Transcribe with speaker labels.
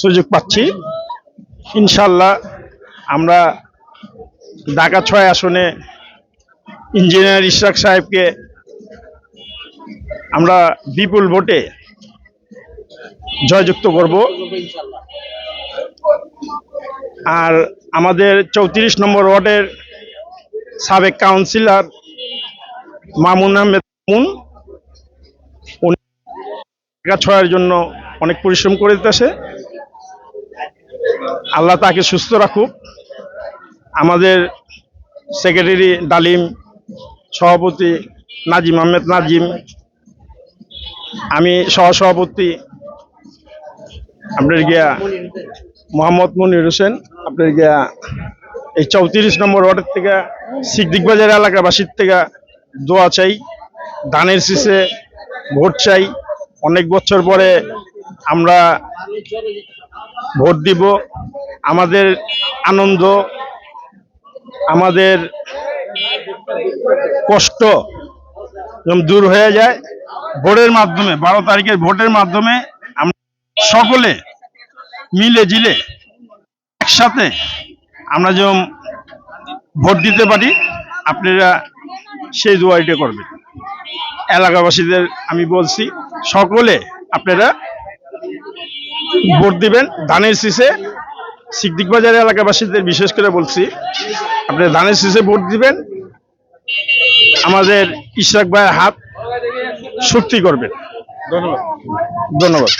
Speaker 1: সুযোগ পাচ্ছি। ইনশাল্লাহ আমরা ঢাকা ছয় আসনে ইঞ্জিনিয়ার ইশরাক সাহেবকে আমরা বিপুল ভোটে জয়যুক্ত করব। আর আমাদের চৌত্রিশ নম্বর ওয়ার্ডের সাবেক কাউন্সিলর মামুন আহমেদ মামুন, উনি ছয়ের জন্য অনেক পরিশ্রম করে দিতেছে। আল্লাহ তাকে সুস্থ রাখুক। আমাদের সেক্রেটারি ডালিম সভাপতি নাজিম আহমেদ নাজিম, আমি সহসভাপতি আপনার গিয়া মোহাম্মদ মনির হোসেন, আপনার গিয়া এই চৌত্রিশ নম্বর ওয়ার্ডের থেকে সিদ্দিক বাজার এলাকাবাসীর থেকে দোয়া চাই ধানের শীষে ভোট চাই। অনেক বছর পরে আমরা ভোট দিব। আমাদের আনন্দ, আমাদের কষ্ট দূর হয়ে যায়, ভোটের মাধ্যমে, বারো তারিখের ভোটের মাধ্যমে আমরা সকলে মিলে জিলে একসাথে আমরা যেমন ভোট দিতে পারি, আপনারা সেই দোয়াইটা করবেন। এলাকাবাসীদের আমি বলছি, সকলে আপনারা ভোট দিবেন, ধানের শীষে সিদ্দিক বাজার এলাকাবাসীদের বিশেষ করে বলছি আপনি ধানের শীষে ভোট দিবেন আমাদের ইশরাক ভাইয়ের হাত শক্তি করবেন। ধন্যবাদ। ধন্যবাদ।